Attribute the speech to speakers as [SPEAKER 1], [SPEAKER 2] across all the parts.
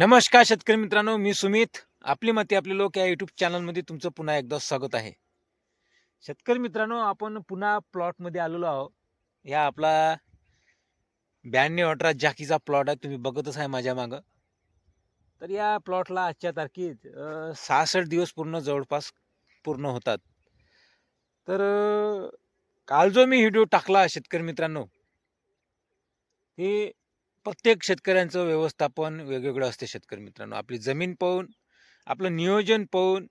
[SPEAKER 1] नमस्कार शेतकरी मित्रांनो मी सुमित. आपली मते आपले लोक या युट्यूब चॅनलमध्ये तुमचं पुन्हा एकदा स्वागत आहे. शेतकरी मित्रांनो आपण पुन्हा प्लॉटमध्ये आलेलो आहोत. या आपला ब्याण्णव अठरा जाकीचा प्लॉट आहे तुम्ही बघतच आहे माझ्या मागं. तर या प्लॉटला आजच्या तारखेत सहासष्ट दिवस पूर्ण जवळपास पूर्ण होतात. तर काल जो मी व्हिडिओ टाकला शेतकरी मित्रांनो हे प्रत्येक शेतकऱ्यांचं व्यवस्थापन वेगवेगळं असते शेतकरी मित्रांनो. आपली जमीन पाहून आपलं नियोजन पाहून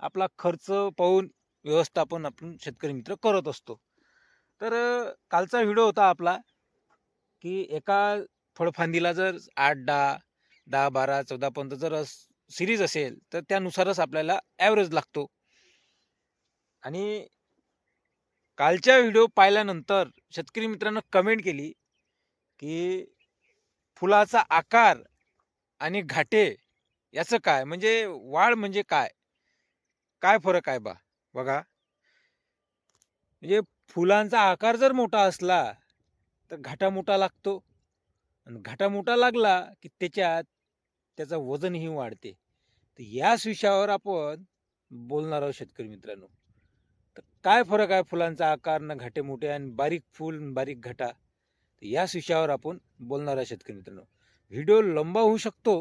[SPEAKER 1] आपला खर्च पाहून व्यवस्थापन आपण शेतकरी मित्र करत असतो. तर कालचा व्हिडिओ होता आपला की एका फळफांदीला जर आठ दहा दहा बारा चौदापर्यंत जर सिरीज असेल तर त्यानुसारच आपल्याला ॲव्हरेज लागतो. आणि कालच्या व्हिडिओ पाहिल्यानंतर शेतकरी मित्रांनो कमेंट केली की फुलाचा आकार आणि घाटे याचं काय? म्हणजे वाढ म्हणजे काय? काय फरक आहे बा? बघा. म्हणजे फुलांचा आकार जर मोठा असला तर घाटा मोठा लागतो. आणि घाटा मोठा लागला की त्याच्यात त्याचं वजनही वाढते. तर याच विषयावर आपण बोलणार आहोत शेतकरी मित्रांनो. तर काय फरक आहे फुलांचा आकार ना घाटे मोठे आणि बारीक फुल बारीक घाटा? तर याच विषयावर आपण बोलणार आहे शेतकरी मित्रांनो. व्हिडिओ लंबा होऊ शकतो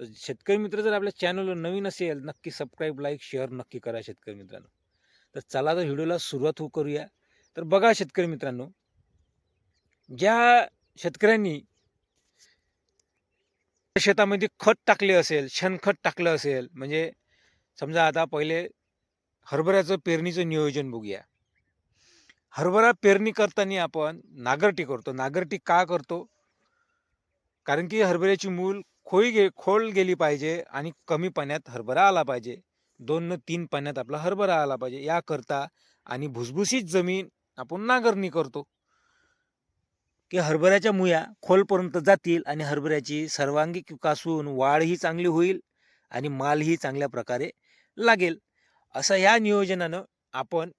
[SPEAKER 1] तर शेतकरी मित्र जर आपल्या चॅनलवर नवीन असेल नक्की सबस्क्राईब लाईक शेअर नक्की करा शेतकरी मित्रांनो. तर चला तर व्हिडिओला सुरुवात हो करूया. तर बघा शेतकरी मित्रांनो ज्या शेतकऱ्यांनी शेतामध्ये खत टाकले असेल शेणखत टाकलं असेल म्हणजे समजा आता पहिले हरभऱ्याचं पेरणीचं नियोजन बघूया. हरभरा पेरणी करताना आपण नागरटी करतो. नागरटी का करतो? कारण की हरभऱ्याची मूल खोई गे खोल गेली पाहिजे आणि कमी पाण्यात हरभरा आला पाहिजे. दोन न तीन पाण्यात आपला हरभरा आला पाहिजे. याकरता आणि भुसभुशीत जमीन आपण नांगरणी करतो. की हरभऱ्याच्या मुया खोलपर्यंत जातील आणि हरभऱ्याची सर्वांगी विकास होऊन वाढही चांगली होईल आणि मालही चांगल्या प्रकारे लागेल. असं ह्या नियोजनानं आपण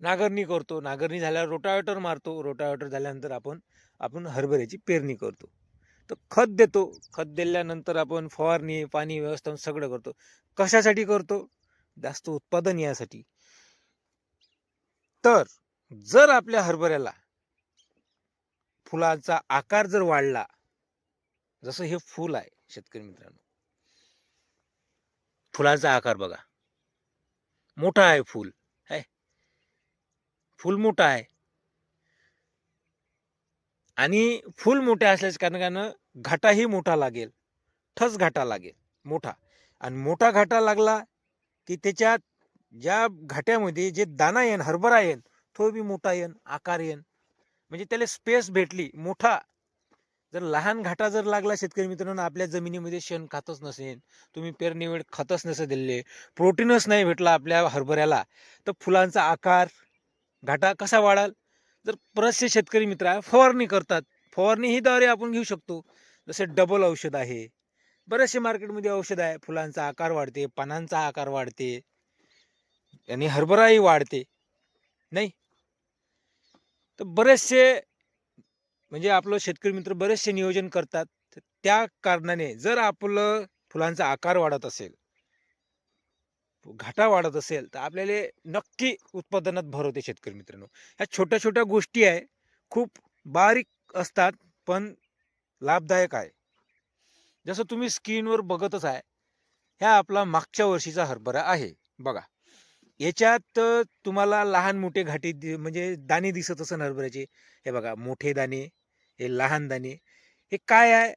[SPEAKER 1] नांगरणी करतो. नांगरणी झाल्यावर रोटावेटर मारतो. रोटावेटर झाल्यानंतर आपण आपण हरभऱ्याची पेरणी करतो. तर खत देतो. खत दिल्यानंतर आपण फवारणी पाणी व्यवस्थापन सगळं करतो. कशासाठी करतो? जास्त उत्पादन यासाठी. तर जर आपल्या हरभऱ्याला फुलाचा आकार जर वाढला जसं हे फूल आहे शेतकरी मित्रांनो. फुलाचा आकार बघा. मोठा आहे फूल. फुल मोठा आहे. आणि फुल मोठे असल्याच्या कारणानं घाटाही मोठा लागेल. ठस घाटा लागेल. मोठा. आणि मोठा घाटा लागला की त्याच्यात ज्या घाट्यामध्ये जे दाना येन हरभरा येन तो बी मोठा येन आकार येन. म्हणजे त्याला स्पेस भेटली. मोठा. जर लहान घाटा जर लागला शेतकरी मित्रांनो आपल्या जमिनीमध्ये शेण खातच नसेल तुम्ही पेरणी वेळ खतच नसे दिले प्रोटीनच नाही भेटला आपल्या हरभऱ्याला. तर फुलांचा आकार घाटा कसा वाढाल? जर बरेचसे शेतकरी मित्र आहे, फवारणी करतात. फवारणी ही द्वारे आपण घेऊ शकतो. जसे डबल औषध आहे. बरेचसे मार्केटमध्ये औषध आहे. फुलांचा आकार वाढते पानांचा आकार वाढते. आणि हरभराही वाढते. नाही? तर बरेचसे म्हणजे आपलं शेतकरी मित्र बरेचसे नियोजन करतात. तर त्या कारणाने जर आपलं फुलांचा आकार वाढत असेल घाटा वाढत असेल तर आपल्याला नक्की उत्पादनात भर होते शेतकरी मित्रांनो. ह्या छोट्या छोट्या गोष्टी आहे. खूप बारीक असतात पण लाभदायक आहे. जसं तुम्ही स्क्रीनवर बघतच आहे ह्या आपला मागच्या वर्षीचा हरभरा आहे. बघा याच्यात तुम्हाला लहान मोठे घाटी दि- म्हणजे दाणे दिसत असेल हरभऱ्याचे. हे बघा मोठे दाणे हे लहान दाणे. हे काय आहे?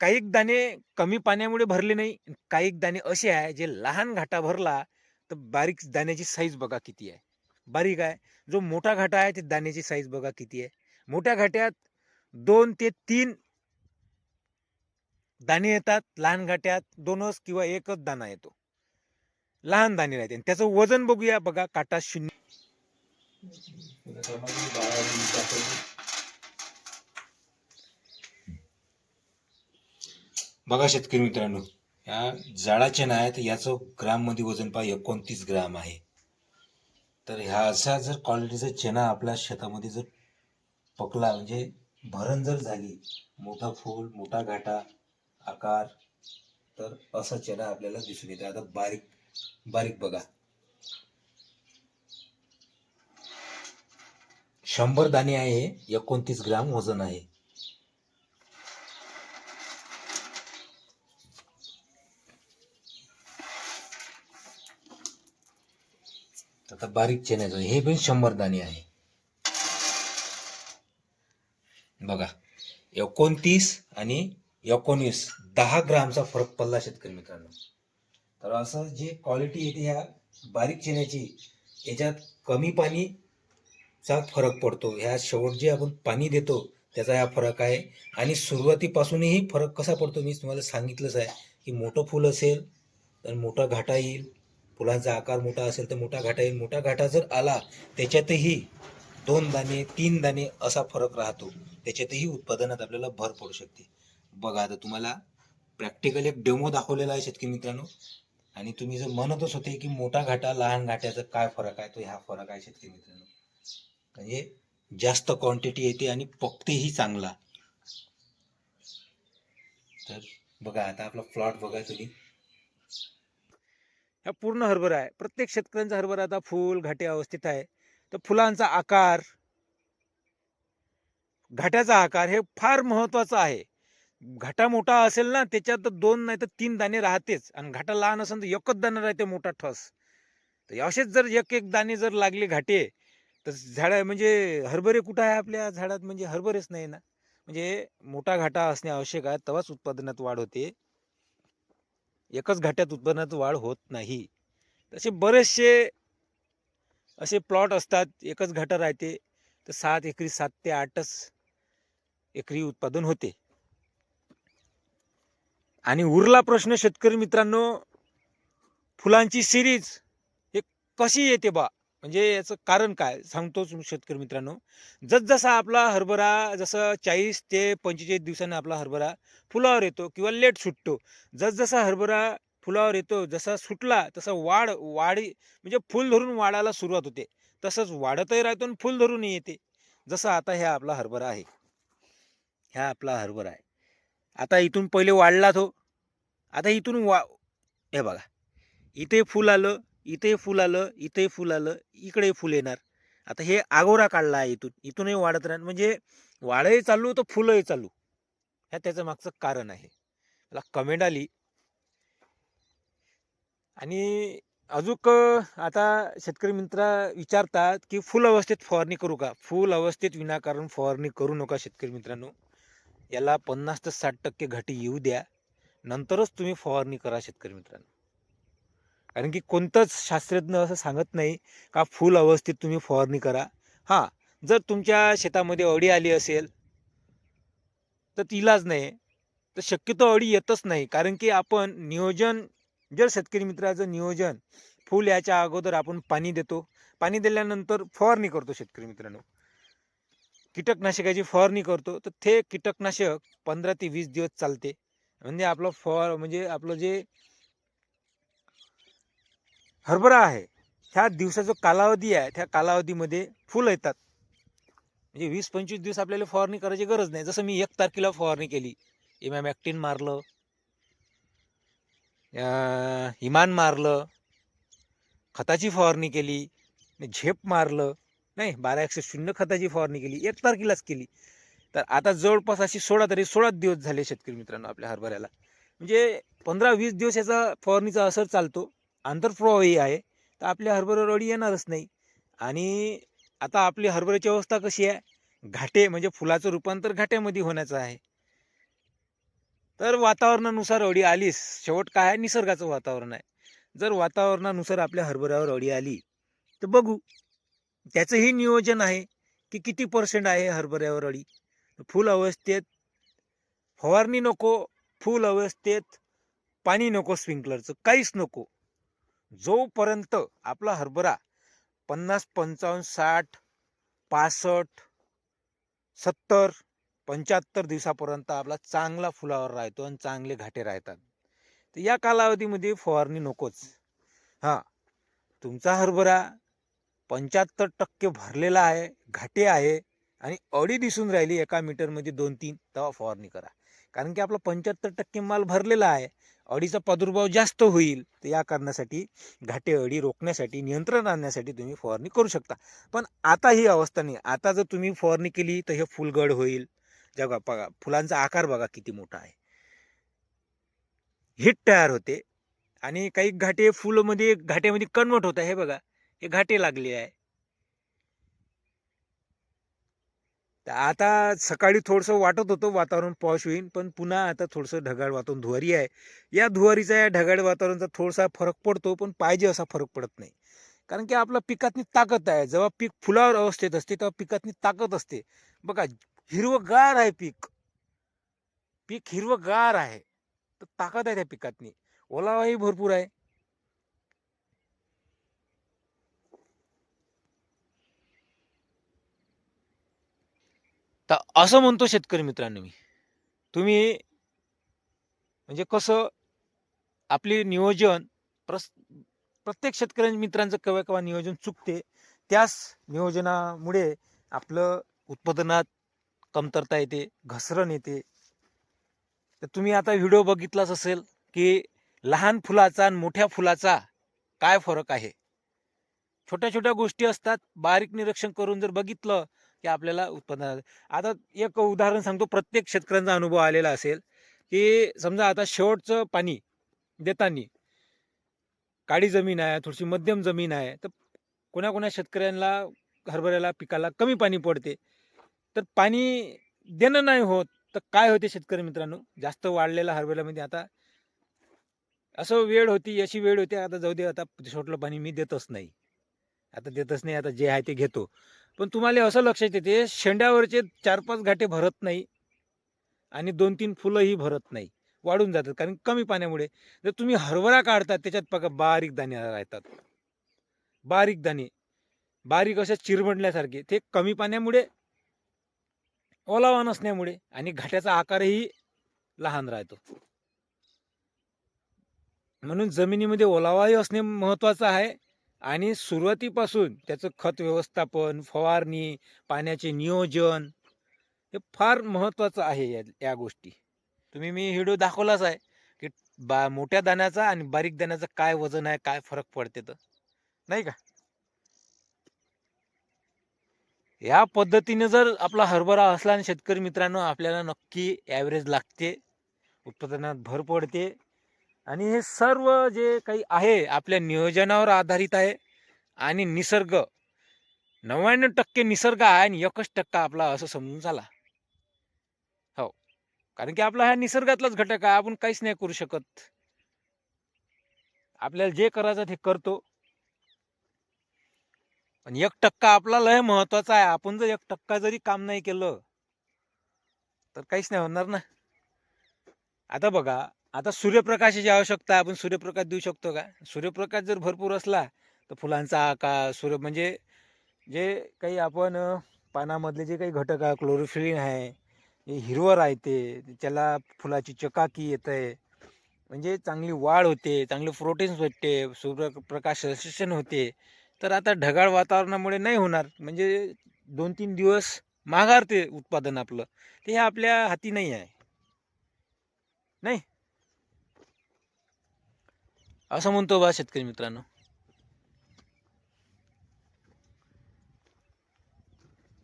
[SPEAKER 1] काही दाणे कमी पाण्यामुळे भरले नाही काही दाणे असे आहे जे लहान घाटा भरला तर बारीक दाण्याची साईज बघा किती आहे. बारीक आहे. जो मोठा घाटा आहे ते दाण्याची साईज बघा किती आहे. मोठ्या घाट्यात दोन ते तीन दाणे येतात. लहान घाट्यात दोनच किंवा एकच दाणा येतो. लहान दाणे राहते. आणि त्याचं वजन बघूया. बघा काटा शून्य. बघा शेतकरी मित्रांनो या जाळाचे नाहीत आहेत याचं ग्राममध्ये वजन पहा एकोणतीस ग्राम आहे. तर ह्या असा जर क्वालिटीचा चना आपल्या शेतामध्ये जर पकला म्हणजे भरण जर झाली मोठा फूल मोठा घाटा आकार तर असा चेना आपल्याला दिसून येते आता बारीक बारीक बघा. शंभर दाणे आहे एकोणतीस ग्राम वजन आहे. आता बारीक चेन्याचं हे पण शंभर दाणे आहे. बघा एकोणतीस आणि एकोणीस दहा ग्रामचा फरक पडला शेतकरी मित्रांनो. तर असं जे क्वालिटी येते ह्या बारीक चेन्याची याच्यात कमी पाणीचा फरक पडतो. ह्या शेवट जे आपण पाणी देतो त्याचा हा फरक आहे. आणि सुरुवातीपासूनही फरक कसा पडतो मी तुम्हाला सांगितलंच आहे. की मोठं फूल असेल तर मोठा घाटा येईल. फुलांचा आकार मोठा असेल तर मोठा घाटा येईल. मोठा घाटा जर आला त्याच्यातही दोन दाणे तीन दाणे असा फरक राहतो. त्याच्यातही उत्पादनात आपल्याला भर पडू शकते. बघा आता तुम्हाला प्रॅक्टिकल एक डेमो दाखवलेला आहे शेतकरी मित्रांनो. आणि तुम्ही जर म्हणतच होते की मोठा घाटा लहान घाट्याचा काय फरक आहे तो ह्या फरक आहे शेतकरी मित्रांनो. म्हणजे जास्त क्वांटिटी येते आणि पकतेही चांगला. तर बघा आता आपला प्लॉट बघा तुम्ही.
[SPEAKER 2] हा पूर्ण हरभरा आहे. प्रत्येक शेतकऱ्यांचा हरभरा आता फुल घाटे अवस्थेत आहे. तर फुलांचा आकार घाट्याचा आकार हे फार महत्त्वाचं आहे. घाटा मोठा असेल ना त्याच्यात दोन नाही तर तीन दाणे राहतेच. आणि घाटा लहान असेल तर एकच दाणा राहते मोठा ठस. तर असेच जर एक एक दाणे जर लागले घाटे तर झाड म्हणजे हरभरे कुठं आहे आपल्या झाडात? म्हणजे हरभरेच नाही ना. म्हणजे मोठा घाटा असणे आवश्यक आहे. तेव्हाच उत्पादनात वाढ होते. एकच घाट्यात उत्पन्नात वाढ होत नाही. तसे बरेचसे असे प्लॉट असतात एकच घाटा राहते तर सात एकरी सात ते आठच एकरी उत्पादन होते. आणि उरला प्रश्न शेतकरी मित्रांनो फुलांची सिरीज हे कशी येते बा? म्हणजे याचं कारण काय? सांगतोच शेतकरी मित्रांनो. जसजसा आपला हरभरा जसं चाळीस ते पंचेचाळीस दिवसांनी आपला हरभरा फुलावर येतो किंवा लेट सुटतो जसजसा हरभरा फुलावर येतो जसा सुटला तसा वाढ वाढी म्हणजे फुल धरून वाढायला सुरुवात होते. तसंच वाढतही राहतो आणि फुल धरूनही येते. जसं आता ह्या आपला हरभरा आहे. ह्या आपला हरभरा आहे. आता इथून पहिले वाढला तो. आता इथून वा हे बघा. इथे फुल आलं इथे फुल आलं इथे फुल आलं इकडे फुल येणार. आता हे आगोरा काढला आहे इथून इथूनही वाढत राहणार. म्हणजे वाढही चालू तर फुलंही चालू. ह्या त्याचं मागचं कारण आहे. मला कमेंट आली. आणि अजूक आता शेतकरी मित्र विचारतात की फुल अवस्थेत फवारणी करू का? फुल अवस्थेत विनाकारण फवारणी करू नका शेतकरी मित्रांनो. याला पन्नास ते साठ टक्के घाटी येऊ द्या. नंतरच तुम्ही फवारणी करा शेतकरी मित्रांनो. कारण की कोणतंच शास्त्रज्ञ असं सांगत नाही का फुल अवस्थेत तुम्ही फवारणी करा. हां जर तुमच्या शेतामध्ये अडी आली असेल तर तिलाच नाही. तर शक्यतो अडी येतच नाही. कारण की आपण नियोजन जर शेतकरी मित्राचं नियोजन फुल याच्या अगोदर आपण पाणी देतो. पाणी दिल्यानंतर फवारणी करतो शेतकरी मित्रांनो. कीटकनाशकाची फवारणी करतो. तर ते कीटकनाशक पंधरा ते वीस दिवस चालते. म्हणजे आपलं फवार म्हणजे आपलं जे हरभरा आहे. ह्या दिवसाचा कालावधी आहे त्या कालावधीमध्ये फुलं येतात. म्हणजे वीस पंचवीस दिवस आपल्याला फवारणी करायची गरज नाही. जसं मी एक तारखेला फवारणी केली. एम ॲक्टिन मारलं. हिमान मारलं. खताची फवारणी केली. झेप मारलं. नाही बारा एकशे शून्य खताची फवारणी केली. एक तारखेलाच केली. तर आता जवळपास अशी सोळा तरी सोळा दिवस झाले शेतकरी मित्रांनो आपल्या हरभऱ्याला. म्हणजे पंधरा वीस दिवस याचा फवारणीचा असर चालतो. आंतरप्रवाही आहे. तर आपल्या हरभऱ्यावर अळी येणारच नाही. आणि आता आपली हरभऱ्याची अवस्था कशी आहे? घाटे म्हणजे फुलाचं रूपांतर घाट्यामध्ये होण्याचं आहे. तर वातावरणानुसार अडी आलीस शेवट काय आहे? निसर्गाचं वातावरण आहे. जर वातावरणानुसार आपल्या हरभऱ्यावर अडी आली तर बघू. त्याचंही नियोजन आहे की किती पर्सेंट आहे हरभऱ्यावर अडी फुल अवस्थेत फवारणी नको फुल अवस्थेत पाणी नको स्प्रिंकलरचं. काहीच नको. जोपर्यंत आपला हरभरा पन्नास पंचावन्न साठ पासष्ट सत्तर पंच्याहत्तर दिवसापर्यंत आपला चांगला फुलावर राहतो आणि चांगले घाटे राहतात तर या कालावधीमध्ये फवारणी नकोच. हां तुमचा हरभरा पंच्याहत्तर टक्के भरलेला आहे घाटे आहे आणि अडी दिसून राहिली एका मीटरमध्ये दोन तीन तेव्हा फवारणी करा. कारण की आपला पंच्याहत्तर टक्के माल भरलेला आहे अडीचा प्रादुर्भाव जास्त होईल तर या कारणासाठी घाटे अडी रोखण्यासाठी नियंत्रण आणण्यासाठी तुम्ही फवारणी करू शकता. पण आता ही अवस्था नाही. आता जर तुम्ही फवारणी केली तर हे फुलगड होईल. जगा बघा फुलांचा आकार बघा किती मोठा आहे. हिट तयार होते. आणि काही घाटे फुलमध्ये घाट्यामध्ये कन्वर्ट होत आहे. हे बघा हे घाटे लागले आहे. आता सकाळी थोडंसं वाटत होतं वातावरण पॉश होईल पण पुन्हा आता थोडंसं ढगाळ वातावरण धुवारी आहे. या धुवारीचा या ढगाळ वातावरणाचा थोडासा फरक पडतो पण पाहिजे असा फरक पडत नाही. कारण की आपल्या पिकातनी ताकद आहे. जेव्हा पीक फुलावर अवस्थेत असते तेव्हा पिकातनी ताकद असते. बघा हिरवगार आहे पीक. पीक हिरवगार आहे. तर ताकद आहे त्या पिकातनी ओलावाही भरपूर आहे.
[SPEAKER 1] तर असं म्हणतो शेतकरी मित्रांनो मी. तुम्ही म्हणजे कसं आपली नियोजन प्रस प्रत्येक शेतकऱ्या मित्रांचं केव्हा केव्हा नियोजन चुकते त्याच नियोजनामुळे आपलं उत्पादनात कमतरता येते घसरण येते. तर तुम्ही आता व्हिडिओ बघितलाच असेल की लहान फुलाचा आणि मोठ्या फुलाचा काय फरक आहे? छोट्या छोट्या गोष्टी असतात बारीक निरीक्षण करून जर बघितलं की आपल्याला उत्पन्न आता एक उदाहरण सांगतो. प्रत्येक शेतकऱ्यांचा अनुभव आलेला असेल की समजा आता शेवटचं पाणी देताना काळी जमीन आहे थोडीशी मध्यम जमीन आहे तर कोणा कोणा शेतकऱ्यांना हरभऱ्याला पिकाला कमी पाणी पडते? तर पाणी देणं नाही होत तर काय होते शेतकरी मित्रांनो? जास्त वाढलेला हरभऱ्यामध्ये आता असं वेळ होती अशी वेळ होती आता जाऊ दे आता शेवटलं पाणी मी देतच नाही. आता देतच नाही आता जे आहे ते घेतो. पण तुम्हाला असं लक्षात येते शेंड्यावरचे चार पाच घाटे भरत नाही आणि दोन तीन फुलंही भरत नाही. वाढून जातात कारण कमी पाण्यामुळे. जर तुम्ही हरभरा काढतात त्याच्यात बघा बारीक दाणे राहतात. बारीक दाणे. बारीक अशा चिरमडल्यासारखे. ते कमी पाण्यामुळे ओलावा नसण्यामुळे आणि घाट्याचा आकारही लहान राहतो. म्हणून जमिनीमध्ये ओलावाही असणे महत्त्वाचं आहे. आणि सुरुवातीपासून त्याचं खत व्यवस्थापन फवारणी पाण्याचे नियोजन हे फार महत्त्वाचं आहे या या गोष्टी. तुम्ही मी व्हिडिओ दाखवलाच आहे की बा मोठ्या दाण्याचा आणि बारीक दाण्याचं काय वजन आहे काय फरक पडते तर. नाही का? या पद्धतीने जर आपला हरभरा असला आणि शेतकरी मित्रांनो आपल्याला नक्की ॲव्हरेज लागते उत्पादनात भर पडते आणि हे सर्व जे काही आहे आपल्या नियोजनावर आधारित आहे आणि निसर्ग. नव्याण्णव टक्के निसर्ग आहे आणि एकच टक्का आपला असं समजून चाला. हो. कारण की आपला हा निसर्गातलाच घटक आहे आपण काहीच नाही करू शकत. आपल्याला जे करायचं ते करतो. पण एक टक्का आपला लय महत्त्वाचा आहे आपण जर एक टक्का जरी काम नाही केलं तर काहीच नाही होणार ना. आता बघा आता सूर्यप्रकाशाची आवश्यकता आपण सूर्यप्रकाश देऊ शकतो का? सूर्यप्रकाश जर भरपूर असला तर फुलांचा आकार सूर्य म्हणजे जे काही आपण पानामधले जे काही घटक आहे क्लोरोफिलिन आहे हे हिरवं राहते त्याला फुलाची चकाकी येते म्हणजे चांगली वाढ होते चांगले प्रोटीन्स भेटते सूर्यप्रकाश संश्लेषण होते तर आता ढगाळ वातावरणामुळे नाही होणार. म्हणजे दोन तीन दिवस माघारते उत्पादन आपलं. ते हे आपल्या हाती नाही आहे. नाही? असं म्हणतो बा शेतकरी मित्रांनो.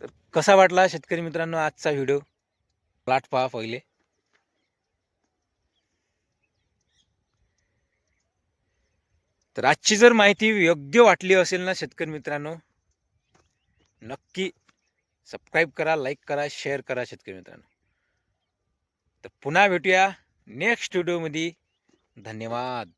[SPEAKER 1] तर कसा वाटला शेतकरी मित्रांनो आजचा व्हिडिओ? प्लॉट पहा पहिले. तर आजची जर माहिती योग्य वाटली असेल ना शेतकरी मित्रांनो नक्की सबस्क्राईब करा लाईक करा शेअर करा शेतकरी मित्रांनो. तर पुन्हा भेटूया नेक्स्ट व्हिडिओमध्ये धन्यवाद.